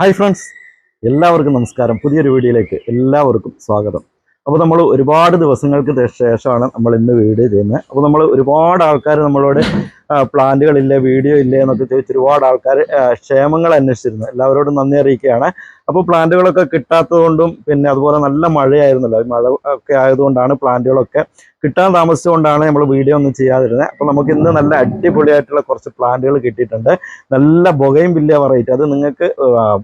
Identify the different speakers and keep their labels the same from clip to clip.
Speaker 1: Hi friends എല്ലാവർക്കും നമസ്കാരം. പുതിയൊരു വീഡിയോയിലേക്ക് എല്ലാവർക്കും സ്വാഗതം. അപ്പോൾ നമ്മൾ ഒരുപാട് ദിവസങ്ങൾക്ക് ശേഷമാണ് നമ്മൾ ഇന്ന് വീഡിയോ ചെയ്യുന്നത്. അപ്പോൾ നമ്മൾ ഒരുപാട് ആൾക്കാർ നമ്മളോട് പ്ലാന്റുകളില്ലേ വീഡിയോ ഇല്ലേ എന്നൊക്കെ ചോദിച്ച് ഒരുപാട് ആൾക്കാർ ക്ഷേമങ്ങൾ അന്വേഷിച്ചിരുന്നു. എല്ലാവരോടും നന്ദി അറിയിക്കുകയാണ്. അപ്പോൾ പ്ലാന്റുകളൊക്കെ കിട്ടാത്തതുകൊണ്ടും പിന്നെ അതുപോലെ നല്ല മഴയായിരുന്നല്ലോ. മഴ ഒക്കെ ആയതുകൊണ്ടാണ് പ്ലാന്റുകളൊക്കെ കിട്ടാൻ താമസിച്ചുകൊണ്ടാണ് നമ്മൾ വീഡിയോ ഒന്നും ചെയ്യാതിരുന്നത്. അപ്പോൾ നമുക്ക് ഇന്ന് നല്ല അടിപൊളിയായിട്ടുള്ള കുറച്ച് പ്ലാന്റുകൾ കിട്ടിയിട്ടുണ്ട്. നല്ല ബൊഗയും വില്ല വെറൈറ്റി അത് നിങ്ങൾക്ക്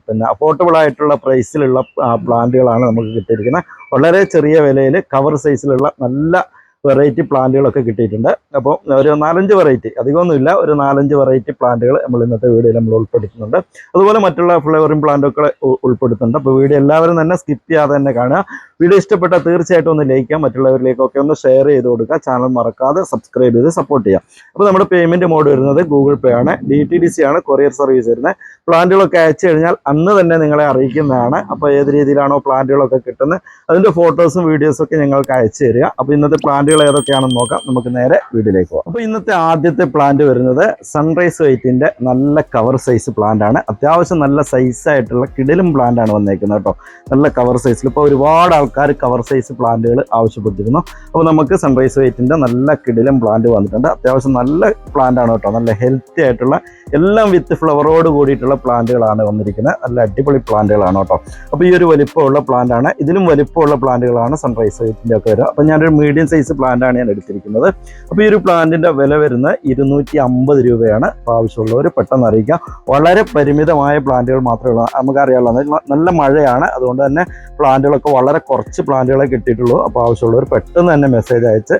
Speaker 1: പിന്നെ അഫോർഡബിൾ ആയിട്ടുള്ള പ്രൈസിലുള്ള പ്ലാന്റുകളാണ് നമുക്ക് കിട്ടിയിരിക്കുന്നത്. വളരെ ചെറിയ വിലയിൽ കവർ സൈസിലുള്ള നല്ല വെറൈറ്റി പ്ലാന്റുകളൊക്കെ കിട്ടിയിട്ടുണ്ട്. അപ്പോൾ ഒരു നാലഞ്ച് വെറൈറ്റി അധികമൊന്നുമില്ല ഒരു നാലഞ്ച് വെറൈറ്റി പ്ലാന്റുകൾ നമ്മൾ ഇന്നത്തെ വീഡിയോയിൽ നമ്മൾ ഉൾപ്പെടുത്തുന്നുണ്ട്. അതുപോലെ മറ്റുള്ള ഫ്ലേവറിംഗ് പ്ലാന്റൊക്കെ ഉൾപ്പെടുത്തുന്നുണ്ട്. അപ്പോൾ വീഡിയോ എല്ലാവരും തന്നെ സ്കിപ്പ് ചെയ്യാതെ തന്നെ കാണുക. വീഡിയോ ഇഷ്ടപ്പെട്ടാൽ തീർച്ചയായിട്ടും ഒന്ന് ചെയ്യാം മറ്റുള്ളവരിലേക്കൊക്കെ ഒന്ന് ഷെയർ ചെയ്ത് കൊടുക്കുക. ചാനൽ മറക്കാതെ സബ്സ്ക്രൈബ് ചെയ്ത് സപ്പോർട്ട് ചെയ്യുക. അപ്പോൾ നമ്മുടെ പേയ്മെന്റ് മോഡ് വരുന്നത് ഗൂഗിൾ പേ ആണ് ഡി ടി ഡി സി ആണ് കൊറിയർ സർവീസ് വരുന്നത്. പ്ലാന്റുകളൊക്കെ അയച്ചു കഴിഞ്ഞാൽ അന്ന് തന്നെ നിങ്ങളെ അറിയിക്കുന്നതാണ്. അപ്പോൾ ഏത് രീതിയിലാണോ പ്ലാന്റുകളൊക്കെ കിട്ടുന്നത് അതിന്റെ ഫോട്ടോസും വീഡിയോസും ഒക്കെ ഞങ്ങൾക്ക് അയച്ചു തരിക. അപ്പോൾ ഇന്നത്തെ പ്ലാന്റുകൾ ഏതൊക്കെയാണെന്ന് നോക്കാം. നമുക്ക് നേരെ വീട്ടിലേക്ക് പോകാം അപ്പോൾ ഇന്നത്തെ ആദ്യത്തെ പ്ലാന്റ് വരുന്നത് സൺറൈസ് വൈറ്റിന്റെ നല്ല കവർ സൈസ് പ്ലാന്റ് ആണ്. അത്യാവശ്യം നല്ല സൈസ് ആയിട്ടുള്ള കിടിലും പ്ലാന്റ് ആണ് വന്നേക്കുന്നത് കേട്ടോ. നല്ല കവർ സൈസിൽ ഇപ്പോൾ ഒരുപാട് ആൾക്കാർ കവർ സൈസ് പ്ലാന്റുകൾ ആവശ്യപ്പെട്ടിരുന്നു. അപ്പോൾ നമുക്ക് സൺറൈസ് വൈറ്റിന്റെ നല്ല കിടിലും പ്ലാന്റ് വന്നിട്ടുണ്ട്. അത്യാവശ്യം നല്ല പ്ലാന്റ് ആണ് കേട്ടോ. നല്ല ഹെൽത്തി ആയിട്ടുള്ള എല്ലാം വിത്ത് ഫ്ലവറോട് കൂടിയിട്ടുള്ള പ്ലാന്റുകളാണ് വന്നിരിക്കുന്നത്. നല്ല അടിപൊളി പ്ലാന്റുകളാണ് കേട്ടോ. അപ്പോൾ ഈ ഒരു വലിപ്പമുള്ള പ്ലാന്റ് ആണ്. ഇതിലും വലിപ്പമുള്ള പ്ലാന്റുകളാണ് സൺറൈസ് വൈറ്റിന്റെ ഒക്കെ വരിക. അപ്പോൾ ഞാനൊരു മീഡിയം സൈസ് പ്ലാന്റ് ആണ് ഞാൻ എടുത്തിരിക്കുന്നത്. അപ്പോൾ ഈ ഒരു പ്ലാന്റിന്റെ വില വരുന്ന ഇരുന്നൂറ്റി അമ്പത് രൂപയാണ് ആവശ്യമുള്ളവർ പെട്ടെന്ന് അറിയിക്കാം വളരെ പരിമിതമായ പ്ലാന്റുകൾ മാത്രമേ ഉള്ളൂ. നമുക്കറിയാമല്ലോ നല്ല- മഴയാണ്. അതുകൊണ്ട് തന്നെ പ്ലാന്റുകളൊക്കെ വളരെ കുറച്ച് പ്ലാന്റുകളെ കിട്ടിയിട്ടുള്ളൂ. അപ്പോൾ ആവശ്യമുള്ളവർ പെട്ടെന്ന് തന്നെ മെസ്സേജ് അയച്ച്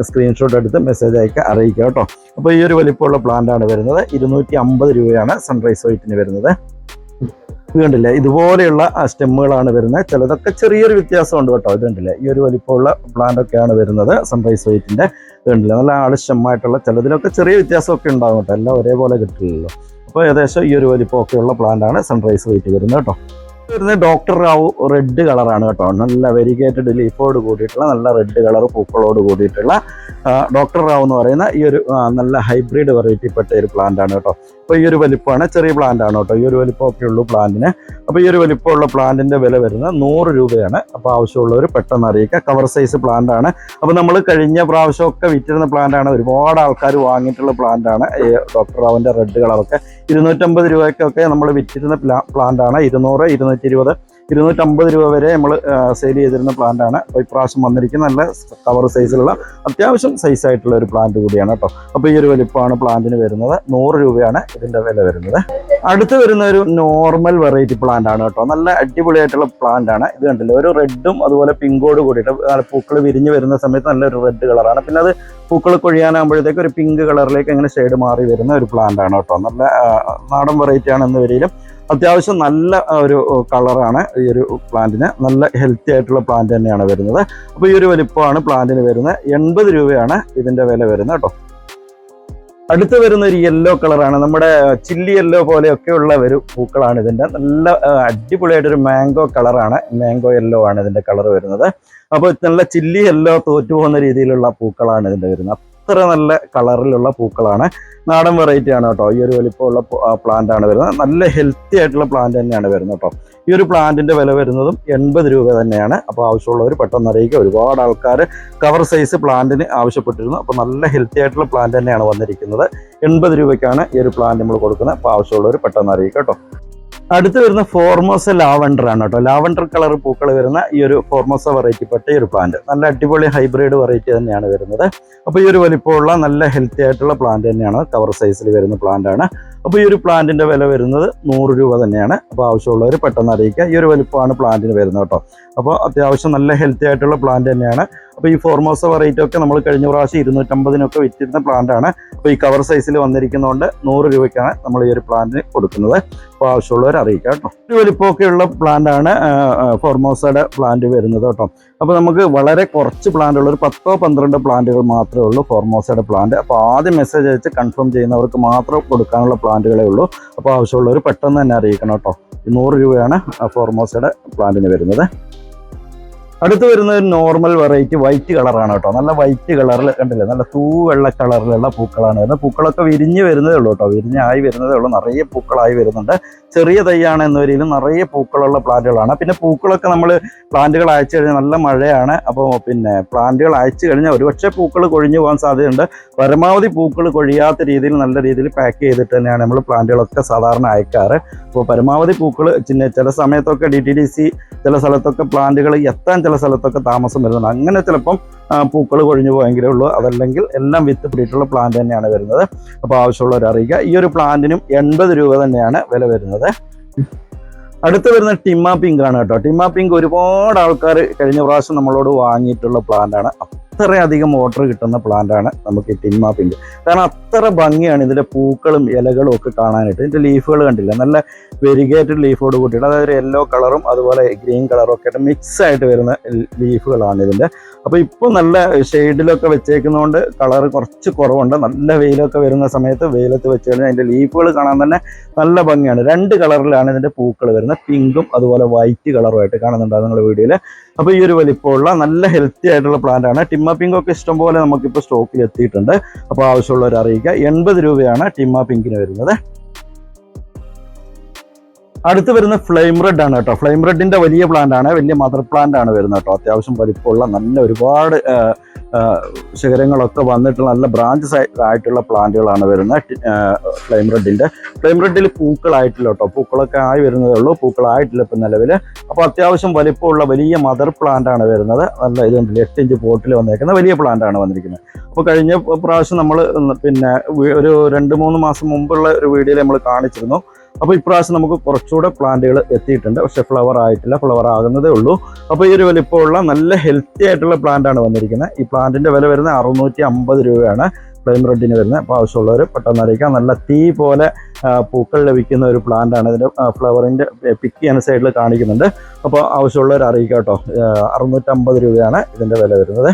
Speaker 1: സ്ക്രീൻഷോട്ട് എടുത്ത് മെസ്സേജ് അയക്കുക അറിയിക്കുക കേട്ടോ. അപ്പോൾ ഈ ഒരു വലിപ്പമുള്ള പ്ലാന്റാണ് വരുന്നത്. ഇരുന്നൂറ്റി രൂപയാണ് സൺറൈസ് വൈറ്റിന് വരുന്നത്. കണ്ടില്ലേ? ഇതുപോലെയുള്ള സ്റ്റെമ്മുകളാണ് വരുന്നത്. ചിലതൊക്കെ ചെറിയൊരു വ്യത്യാസമുണ്ട് കേട്ടോ ഇത് ഈ ഒരു വലിപ്പമുള്ള പ്ലാന്റ് ഒക്കെയാണ് വരുന്നത് സൺറൈസ് വൈറ്റിന്റെ ഇത് കണ്ടില്ലേ? നല്ല ആവശ്യമായിട്ടുള്ള ചിലതിലൊക്കെ ചെറിയ വ്യത്യാസമൊക്കെ ഉണ്ടാകും കേട്ടോ എല്ലാം ഒരേപോലെ കിട്ടില്ലല്ലോ. അപ്പോൾ ഏകദേശം ഈ ഒരു വലിപ്പമൊക്കെയുള്ള പ്ലാന്റ് ആണ് സൺറൈസ് വൈറ്റ് വരുന്നത് കേട്ടോ. വരുന്നത് ഡോക്ടർ റാവു റെഡ് കളറാണ് കേട്ടോ. നല്ല വെരിഗേറ്റഡ് ലീഫോട് കൂടിയിട്ടുള്ള നല്ല റെഡ് കളർ പൂക്കളോട് കൂടിയിട്ടുള്ള ഡോക്ടർ റാവു എന്ന് പറയുന്ന ഈ ഒരു നല്ല ഹൈബ്രിഡ് വെറൈറ്റിപ്പെട്ട ഒരു പ്ലാന്റ് ആണ് കേട്ടോ. അപ്പോൾ ഈ ഒരു വലിപ്പമാണ്. ചെറിയ പ്ലാന്റ് ആണ് കേട്ടോ. ഈ ഒരു വലിപ്പമൊക്കെ ഉള്ളൂ പ്ലാന്റിന് അപ്പോൾ ഈ ഒരു വലിപ്പമുള്ള പ്ലാന്റിന്റെ വില വരുന്നത് നൂറ് രൂപയാണ്. അപ്പോൾ ആവശ്യമുള്ളവർ പെട്ടെന്ന് അറിയിക്കുക. കവർ സൈസ് പ്ലാന്റ് ആണ്. അപ്പോൾ നമ്മൾ കഴിഞ്ഞ പ്രാവശ്യമൊക്കെ വിറ്റിരുന്ന പ്ലാന്റ് ആണ്. ഒരുപാട് ആൾക്കാർ വാങ്ങിയിട്ടുള്ള പ്ലാന്റ് ആണ്. ഈ ഡോക്ടർ റാവിന്റെ റെഡ് കളറൊക്കെ ഇരുന്നൂറ്റമ്പത് രൂപയ്ക്കൊക്കെ നമ്മൾ വിറ്റിരുന്ന പ്ലാന്റ് ആണ്. ഇരുന്നൂറ് ഇരുന്നൂറ്റി ഇരുപത് ഇരുന്നൂറ്റമ്പത് രൂപ വരെ നമ്മൾ സെയിൽ ചെയ്തിരുന്ന പ്ലാന്റ് ആണ്. അപ്പോൾ ഇപ്രാവശ്യം വന്നിരിക്കുന്ന നല്ല കവർ സൈസിലുള്ള അത്യാവശ്യം സൈസ് ആയിട്ടുള്ള ഒരു പ്ലാന്റ് കൂടിയാണ് കേട്ടോ. അപ്പോൾ ഈ ഒരു വലിപ്പമാണ് പ്ലാന്റിന് വരുന്നത്. നൂറ് രൂപയാണ് ഇതിന്റെ വില വരുന്നത്. അടുത്ത് വരുന്ന ഒരു നോർമൽ വെറൈറ്റി പ്ലാന്റ് ആണ് കേട്ടോ. നല്ല അടിപൊളിയായിട്ടുള്ള പ്ലാന്റ് ആണ്. ഇത് കണ്ടില്ലേ? ഒരു റെഡും അതുപോലെ പിങ്കോട് കൂടിയിട്ട് നല്ല പൂക്കൾ വിരിഞ്ഞ് വരുന്ന സമയത്ത് നല്ലൊരു റെഡ് കളറാണ് പിന്നെ അത് പൂക്കൾ കൊഴിയാനാകുമ്പോഴത്തേക്ക് ഒരു പിങ്ക് കളറിലേക്ക് അങ്ങനെ ഷെയ്ഡ് മാറി വരുന്ന ഒരു പ്ലാന്റ് ആണ് കേട്ടോ. നല്ല നാടൻ വെറൈറ്റി ആണ് എന്ന വരിയിലും അത്യാവശ്യം നല്ല ഒരു കളറാണ് ഈ ഒരു പ്ലാന്റിന്. നല്ല ഹെൽത്തി ആയിട്ടുള്ള പ്ലാന്റ് തന്നെയാണ് വരുന്നത്. അപ്പോൾ ഈ ഒരു വലിപ്പമാണ് പ്ലാന്റിന് വരുന്നത്. എൺപത് രൂപയാണ് ഇതിന്റെ വില വരുന്നത് കേട്ടോ. അടുത്ത് വരുന്ന ഒരു യെല്ലോ കളറാണ്. നമ്മുടെ ചില്ലി യെല്ലോ പോലെയൊക്കെയുള്ള ഒരു പൂക്കളാണ് ഇതിന്റെ നല്ല അടിപൊളിയായിട്ടൊരു മാംഗോ കളറാണ്. മാംഗോ യെല്ലോ ആണ് ഇതിന്റെ കളർ വരുന്നത്. അപ്പോൾ നല്ല ചില്ലി യെല്ലോ തോറ്റുപോകുന്ന രീതിയിലുള്ള പൂക്കളാണ് ഇതിന്റെ വരുന്നത്. അത്ര നല്ല കളറിലുള്ള പൂക്കളാണ്. നാടൻ വെറൈറ്റി ആണ് കേട്ടോ. ഈ ഒരു വലിപ്പമുള്ള പ്ലാന്റ് ആണ് വരുന്നത്. നല്ല ഹെൽത്തി ആയിട്ടുള്ള പ്ലാന്റ് തന്നെയാണ് വരുന്നത് കേട്ടോ. ഈ ഒരു പ്ലാന്റിന്റെ വില വരുന്നതും എൺപത് രൂപ തന്നെയാണ്. അപ്പോൾ ആവശ്യമുള്ളവർ പെട്ടെന്ന് അറിയിക്കുക. ഒരുപാട് ആൾക്കാർ കവർ സൈസ് പ്ലാന്റിന് ആവശ്യപ്പെട്ടിരുന്നു. അപ്പോൾ നല്ല ഹെൽത്തി ആയിട്ടുള്ള പ്ലാന്റ് തന്നെയാണ് വന്നിരിക്കുന്നത്. എൺപത് രൂപയ്ക്കാണ് ഈ ഒരു പ്ലാന്റ് നമ്മൾ കൊടുക്കുന്നത്. അപ്പോൾ ആവശ്യമുള്ളവർ പെട്ടെന്ന് അറിയിക്കുക കേട്ടോ. അടുത്ത് വരുന്ന ഫോർമോസ ലാവണ്ടർ ആണ് കേട്ടോ. ലാവണ്ടർ കളർ പൂക്കൾ വരുന്ന ഈ ഒരു ഫോർമോസ വെറൈറ്റി പെട്ട ഈ ഒരു പ്ലാന്റ് നല്ല അടിപൊളി ഹൈബ്രിഡ് വെറൈറ്റി തന്നെയാണ് വരുന്നത്. അപ്പോൾ ഈ ഒരു വലിപ്പമുള്ള നല്ല ഹെൽത്തി ആയിട്ടുള്ള പ്ലാന്റ് തന്നെയാണ്. കവർ സൈസിൽ വരുന്ന പ്ലാന്റ് ആണ്. അപ്പോൾ ഈ ഒരു പ്ലാന്റിന്റെ വില വരുന്നത് നൂറ് രൂപ തന്നെയാണ്. അപ്പോൾ ആവശ്യമുള്ളവർ പെട്ടെന്ന് അറിയിക്കുക. ഈ ഒരു വലിപ്പമാണ് പ്ലാന്റിന് വരുന്നത് കേട്ടോ. അപ്പോൾ അത്യാവശ്യം നല്ല ഹെൽത്തി ആയിട്ടുള്ള പ്ലാന്റ് തന്നെയാണ്. അപ്പോൾ ഈ ഫോർമോസ വെറൈറ്റി ഒക്കെ നമ്മൾ കഴിഞ്ഞ പ്രാവശ്യം ഇരുന്നൂറ്റമ്പതിനൊക്കെ വിറ്റിരുന്ന പ്ലാന്റ് ആണ്. അപ്പോൾ ഈ കവർ സൈസിൽ വന്നിരിക്കുന്നതുകൊണ്ട് നൂറ് രൂപയ്ക്കാണ് നമ്മൾ ഈ ഒരു പ്ലാന്റിന് കൊടുക്കുന്നത്. അപ്പോൾ ആവശ്യമുള്ളവർ അറിയിക്കാം കേട്ടോ. ഒരു വലിപ്പമൊക്കെയുള്ള പ്ലാന്റ് ആണ് ഫോർമോസയുടെ പ്ലാന്റ് വരുന്നത് കേട്ടോ. അപ്പോൾ നമുക്ക് വളരെ കുറച്ച് പ്ലാന്റ് ഒരു പത്തോ പന്ത്രണ്ട് പ്ലാന്റുകൾ മാത്രമേ ഉള്ളൂ ഫോർമോസയുടെ പ്ലാന്റ് അപ്പോൾ ആദ്യം മെസ്സേജ് അയച്ച് കൺഫേം ചെയ്യുന്നവർക്ക് മാത്രം കൊടുക്കാനുള്ള പ്ലാന്റുകളേ ഉള്ളൂ. അപ്പോൾ ആവശ്യമുള്ളവർ പെട്ടെന്ന് തന്നെ അറിയിക്കണം കേട്ടോ. നൂറ് രൂപയാണ് ഫോർമോസയുടെ പ്ലാന്റിന് വരുന്നത്. അടുത്ത് വരുന്ന ഒരു നോർമൽ വെറൈറ്റി വൈറ്റ് കളറാണ് കേട്ടോ. നല്ല വൈറ്റ് കളറിൽ കണ്ടില്ലേ? നല്ല തൂവെള്ള കളറിലുള്ള പൂക്കളാണ് വരുന്നത്. പൂക്കളൊക്കെ വിരിഞ്ഞ് വരുന്നതേ ഉള്ളൂ കേട്ടോ. വിരിഞ്ഞായി വരുന്നതേ ഉള്ളൂ. നിറയെ പൂക്കളായി വരുന്നുണ്ട്. ചെറിയ തൈയാണ് എന്ന വരിയിലും നിറയെ പൂക്കളുള്ള പ്ലാന്റുകളാണ്. പിന്നെ പൂക്കളൊക്കെ നമ്മൾ പ്ലാന്റുകൾ അയച്ചു കഴിഞ്ഞാൽ നല്ല മഴയാണ്. അപ്പോൾ പിന്നെ പ്ലാന്റുകൾ അയച്ചു കഴിഞ്ഞാൽ ഒരുപക്ഷെ പൂക്കൾ കൊഴിഞ്ഞു പോകാൻ സാധ്യതയുണ്ട്. പരമാവധി പൂക്കൾ കൊഴിയാത്ത രീതിയിൽ നല്ല രീതിയിൽ പാക്ക് ചെയ്തിട്ട് തന്നെയാണ് നമ്മൾ പ്ലാന്റുകളൊക്കെ സാധാരണ അയക്കാറ്. അപ്പോൾ പരമാവധി പൂക്കൾ ചില സമയത്തൊക്കെ ഡി ചില സ്ഥലത്തൊക്കെ പ്ലാന്റുകൾ എത്താൻ ചില സ്ഥലത്തൊക്കെ താമസം വരുന്നുണ്ട്. അങ്ങനെ ചിലപ്പം പൂക്കൾ കൊഴിഞ്ഞു പോയെങ്കിലേ ഉള്ളൂ. അതല്ലെങ്കിൽ എല്ലാം വിത്ത് പിടിയിട്ടുള്ള പ്ലാന്റ് തന്നെയാണ് വരുന്നത്. അപ്പോൾ ആവശ്യമുള്ളവർ അറിയിക്കുക. ഈ ഒരു പ്ലാന്റിനും എൺപത് രൂപ തന്നെയാണ് വില വരുന്നത്. അടുത്ത് വരുന്ന ടിമ്മ പിങ്ക് ആണ് കേട്ടോ. ടിമ്മ പിങ്ക് ഒരുപാട് ആൾക്കാർ കഴിഞ്ഞ പ്രാവശ്യം നമ്മളോട് വാങ്ങിയിട്ടുള്ള പ്ലാന്റ് ആണ്. അത്രയധികം ഓർഡർ കിട്ടുന്ന പ്ലാന്റ് ആണ് നമുക്ക് ഈ ടിമ്മ പിങ്ക് കാരണം അത്ര ഭംഗിയാണ് ഇതിന്റെ പൂക്കളും ഇലകളും ഒക്കെ കാണാനായിട്ട്. ഇതിന്റെ ലീഫുകൾ കണ്ടില്ല? നല്ല വെരിഗേറ്റഡ് ലീഫോട് കൂട്ടിയിട്ട് അതായത് യെല്ലോ കളറും അതുപോലെ ഗ്രീൻ കളറും ഒക്കെ ആയിട്ട് മിക്സ് ആയിട്ട് വരുന്ന ലീഫുകളാണ് ഇതിന്റെ. അപ്പോൾ ഇപ്പോൾ നല്ല ഷെയ്ഡിലൊക്കെ വെച്ചേക്കുന്നതുകൊണ്ട് കളർ കുറച്ച് കുറവുണ്ട്. നല്ല വെയിലൊക്കെ വരുന്ന സമയത്ത് വെയിലത്ത് വെച്ച് കഴിഞ്ഞാൽ അതിന്റെ ലീഫുകൾ കാണാൻ തന്നെ നല്ല ഭംഗിയാണ്. രണ്ട് കളറിലാണ് ഇതിന്റെ പൂക്കൾ വരുന്നത്. പിങ്കും അതുപോലെ വൈറ്റ് കളറുമായിട്ട് കാണുന്നുണ്ടാകും നിങ്ങളുടെ വീഡിയോയിൽ. അപ്പോൾ ഈ ഒരു വലിപ്പമുള്ള നല്ല ഹെൽത്തി ആയിട്ടുള്ള പ്ലാന്റാണ് ആണ്. ടിമ്മ പിങ്കൊക്കെ ഇഷ്ടംപോലെ നമുക്കിപ്പോൾ സ്റ്റോക്കിൽ എത്തിയിട്ടുണ്ട്. അപ്പോൾ ആവശ്യമുള്ളവർ അറിയിക്കുക. എൺപത് രൂപയാണ് ടിമ്മ പിങ്കിന് വരുന്നത്. അടുത്ത് വരുന്ന ഫ്ലെയിം റെഡ് ആണ് കേട്ടോ. ഫ്ലെയിം റെഡിന്റെ വലിയ പ്ലാന്റ് ആണ്. വലിയ മദർ പ്ലാന്റ് ആണ് വരുന്നത് കേട്ടോ. അത്യാവശ്യം വലിപ്പമുള്ള നല്ല ഒരുപാട് ശിഖരങ്ങളൊക്കെ വന്നിട്ട് നല്ല ബ്രാഞ്ച് ആയിട്ടുള്ള പ്ലാന്റുകളാണ് വരുന്നത്. ഫ്ലെയിം റെഡിന്റെ ഫ്ലെയിം റെഡിൽ പൂക്കളായിട്ടില്ല കേട്ടോ. പൂക്കളൊക്കെ ആയി വരുന്നതേ ഉള്ളൂ. പൂക്കളായിട്ടില്ല ഇപ്പം നിലവിൽ. അപ്പോൾ അത്യാവശ്യം വലിപ്പമുള്ള വലിയ മദർ പ്ലാന്റ് ആണ് വരുന്നത്. നല്ല ഇതുണ്ട് എട്ട് ഇഞ്ച് പോട്ടിൽ വന്നേക്കുന്ന വലിയ പ്ലാന്റ് ആണ് വന്നിരിക്കുന്നത്. അപ്പോൾ കഴിഞ്ഞ പ്രാവശ്യം നമ്മൾ പിന്നെ ഒരു രണ്ട് മൂന്ന് മാസം മുമ്പുള്ള ഒരു വീഡിയോയിൽ നമ്മൾ കാണിച്ചിരുന്നു. അപ്പോൾ ഇപ്രാവശ്യം നമുക്ക് കുറച്ചുകൂടെ പ്ലാന്റുകൾ എത്തിയിട്ടുണ്ട്. പക്ഷെ ഫ്ലവർ ആയിട്ടില്ല. ഫ്ലവർ ആകുന്നതേ ഉള്ളൂ. അപ്പോൾ ഈ ഒരു വലിപ്പമുള്ള നല്ല ഹെൽത്തി ആയിട്ടുള്ള പ്ലാന്റ് ആണ് വന്നിരിക്കുന്നത്. ഈ പ്ലാന്റിന്റെ വില വരുന്നത് അറുന്നൂറ്റി അമ്പത് രൂപയാണ് ഫ്ലെയിം റെഡിന് വരുന്നത്. അപ്പോൾ ആവശ്യമുള്ളവർ പെട്ടെന്ന് അറിയിക്കാം. നല്ല തീ പോലെ പൂക്കൾ ലഭിക്കുന്ന ഒരു പ്ലാന്റാണ് ആണ്. ഇതിന്റെ ഫ്ലവറിന്റെ പിക്ക് ചെയ്യുന്ന സൈഡിൽ കാണിക്കുന്നുണ്ട്. അപ്പോൾ ആവശ്യമുള്ളവർ അറിയിക്കാം കേട്ടോ. അറുന്നൂറ്റമ്പത് രൂപയാണ് ഇതിന്റെ വില വരുന്നത്.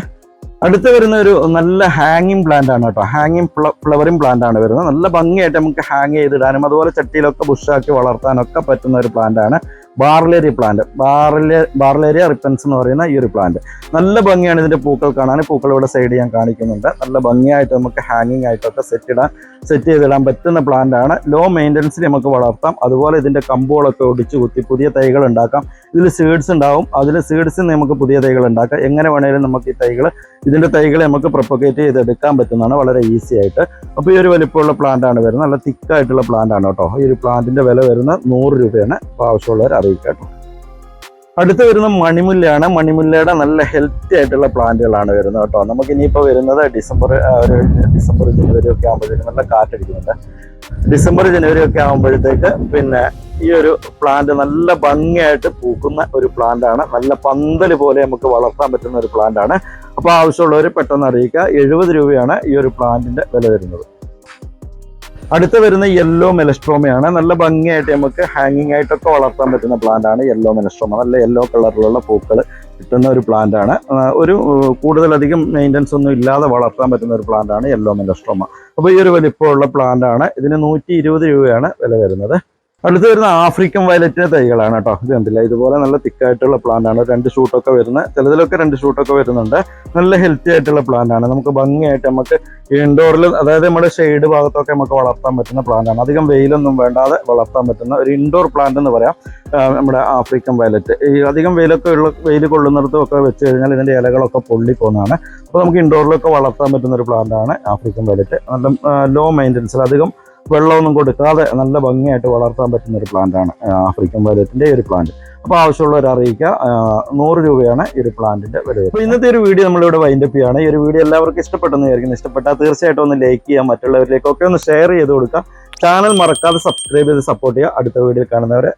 Speaker 1: അടുത്ത് വരുന്ന ഒരു നല്ല ഹാങ്ങിങ് പ്ലാന്റ് ആണ് കേട്ടോ. ഹാങ്ങിങ് ഫ്ലവറിങ് പ്ലാന്റ് ആണ് വരുന്നത്. നല്ല ഭംഗിയായിട്ട് നമുക്ക് ഹാങ് ചെയ്തിടാനും അതുപോലെ ചട്ടിയിലൊക്കെ ബുഷാക്കി വളർത്താനൊക്കെ പറ്റുന്ന ഒരു പ്ലാന്റ് ആണ് ബാർലേരി പ്ലാന്റ് ബാർലേ ബാർലേരിയ റിപ്പൻസ് എന്ന് പറയുന്ന ഈ ഒരു പ്ലാന്റ് നല്ല ഭംഗിയാണ് ഇതിന്റെ പൂക്കൾ കാണാൻ. പൂക്കൾ ഇവിടെ സൈഡ് ഞാൻ കാണിക്കുന്നുണ്ട്. നല്ല ഭംഗിയായിട്ട് നമുക്ക് ഹാങ്ങിങ് ആയിട്ടൊക്കെ സെറ്റ് ഇടാൻ സെറ്റ് ചെയ്തിടാൻ പറ്റുന്ന പ്ലാന്റ് ആണ്. ലോ മെയിന്റനൻസിൽ നമുക്ക് വളർത്താം. അതുപോലെ ഇതിന്റെ കമ്പുകളൊക്കെ ഒടിച്ച് കുത്തി പുതിയ തൈകൾ ഉണ്ടാക്കാം. ഇതിൽ സീഡ്സ് ഉണ്ടാവും. അതിൽ സീഡ്സിൽ നമുക്ക് പുതിയ തൈകൾ ഉണ്ടാക്കാം. എങ്ങനെ വേണേലും നമുക്ക് ഈ തൈകൾ ഇതിന്റെ തൈകളെ നമുക്ക് പ്രൊപ്പഗേറ്റ് ചെയ്തെടുക്കാൻ പറ്റുന്നതാണ് വളരെ ഈസി ആയിട്ട്. അപ്പോൾ ഈ ഒരു വലിപ്പമുള്ള പ്ലാന്റ് ആണ് വരുന്നത്. നല്ല തിക്കായിട്ടുള്ള പ്ലാന്റ് ആണ് കേട്ടോ. ഈ ഒരു പ്ലാന്റിന്റെ വില വരുന്നത് നൂറ് രൂപയാണ്. അപ്പോൾ ആവശ്യമുള്ളവർ അറിയിക്കാം കേട്ടോ. അടുത്ത് വരുന്ന മണിമുല്ലയാണ്. മണിമുല്ലയുടെ നല്ല ഹെൽത്തി ആയിട്ടുള്ള പ്ലാന്റുകളാണ് വരുന്നത് കേട്ടോ. നമുക്ക് ഇനിയിപ്പോൾ വരുന്നത് ഡിസംബർ ഒരു ഡിസംബർ ജനുവരി ഒക്കെ ആകുമ്പോഴത്തേക്ക് നല്ല കാറ്റടിക്കുന്നുണ്ട് ഡിസംബർ ജനുവരി ഒക്കെ ആകുമ്പോഴത്തേക്ക് പിന്നെ ഈ ഒരു പ്ലാന്റ് നല്ല ഭംഗിയായിട്ട് പൂക്കുന്ന ഒരു പ്ലാന്റാണ് നല്ല പന്തൽ പോലെ നമുക്ക് വളർത്താൻ പറ്റുന്ന ഒരു പ്ലാന്റാണ് അപ്പോൾ ആവശ്യമുള്ളവർ പെട്ടെന്ന് അറിയിക്കുക. എഴുപത് രൂപയാണ് ഈ ഒരു പ്ലാന്റിന്റെ വില വരുന്നത്. അടുത്ത വരുന്ന യെല്ലോ മെലസ്ട്രോമയാണ് നല്ല ഭംഗിയായിട്ട് നമുക്ക് ഹാങ്ങിങ് ആയിട്ടൊക്കെ വളർത്താൻ പറ്റുന്ന പ്ലാന്റ് ആണ് യെല്ലോ മെലസ്ട്രോമ നല്ല യെല്ലോ കളറിലുള്ള പൂക്കൾ കിട്ടുന്ന ഒരു പ്ലാന്റ് ആണ്. ഒരു കൂടുതലധികം മെയിന്റനൻസ് ഒന്നും ഇല്ലാതെ വളർത്താൻ പറ്റുന്ന ഒരു പ്ലാന്റ് ആണ് യെല്ലോ മെലസ്ട്രോമ അപ്പോൾ ഈ ഒരു വലിപ്പമുള്ള പ്ലാന്റ് ആണ്. ഇതിന് നൂറ്റി രൂപയാണ് വില വരുന്നത്. അടുത്ത് വരുന്ന ആഫ്രിക്കൻ വയലറ്റിന്റെ തൈകളാണ് കേട്ടോ. ഇത് കണ്ടില്ല? ഇതുപോലെ നല്ല തിക്കായിട്ടുള്ള പ്ലാന്റ് ആണ്. രണ്ട് ഷൂട്ടൊക്കെ വരുന്ന ചിലതിലൊക്കെ രണ്ട് ഷൂട്ടൊക്കെ വരുന്നുണ്ട്. നല്ല ഹെൽത്തി ആയിട്ടുള്ള പ്ലാന്റ് ആണ്. നമുക്ക് ഭംഗിയായിട്ട് നമുക്ക് ഇൻഡോറിൽ അതായത് നമ്മുടെ ഷെയ്ഡ് ഭാഗത്തൊക്കെ നമുക്ക് വളർത്താൻ പറ്റുന്ന പ്ലാന്റ് ആണ്. അധികം വെയിലൊന്നും വേണ്ടാതെ വളർത്താൻ പറ്റുന്ന ഒരു ഇൻഡോർ പ്ലാന്റ് എന്ന് പറയാം നമ്മുടെ ആഫ്രിക്കൻ വയലറ്റ്. ഈ അധികം വെയിലൊക്കെ ഉള്ള വെയിൽ കൊള്ളുന്നിടത്തും ഒക്കെ വെച്ച് കഴിഞ്ഞാൽ ഇതിന്റെ ഇലകളൊക്കെ പൊള്ളിപ്പോന്നാണ് അപ്പോൾ നമുക്ക് ഇൻഡോറിലൊക്കെ വളർത്താൻ പറ്റുന്ന ഒരു പ്ലാന്റ് ആണ് ആഫ്രിക്കൻ വയലറ്റ്. നല്ല ലോ മെയിന്റനൻസിൽ അധികം വെള്ളമൊന്നും കൊടുക്കാതെ നല്ല ഭംഗിയായിട്ട് വളർത്താൻ പറ്റുന്ന ഒരു പ്ലാന്റാണ് ആഫ്രിക്കൻ വലയത്തിന്റെ ഒരു പ്ലാന്റ് അപ്പോൾ ആവശ്യമുള്ളവർ അറിയിക്കുക നൂറ് രൂപയാണ് ഈ ഒരു പ്ലാന്റിന്റെ വില. അപ്പോൾ ഇന്നത്തെ ഒരു വീഡിയോ നമ്മളിവിടെ വൈൻഡപ്പ് ചെയ്യുകയാണ് ഈ ഒരു വീഡിയോ എല്ലാവർക്കും ഇഷ്ടപ്പെട്ടെന്ന് വിചാരിക്കുന്നു. ഇഷ്ടപ്പെട്ടാൽ തീർച്ചയായിട്ടും ഒന്ന് ലൈക്ക് ചെയ്യാം മറ്റുള്ളവരിലേക്കൊക്കെ ഒന്ന് ഷെയർ ചെയ്ത് കൊടുക്കുക. ചാനൽ മറക്കാതെ സബ്സ്ക്രൈബ് ചെയ്ത് സപ്പോർട്ട് ചെയ്യുക. അടുത്ത വീഡിയോ കാണുന്നവരെ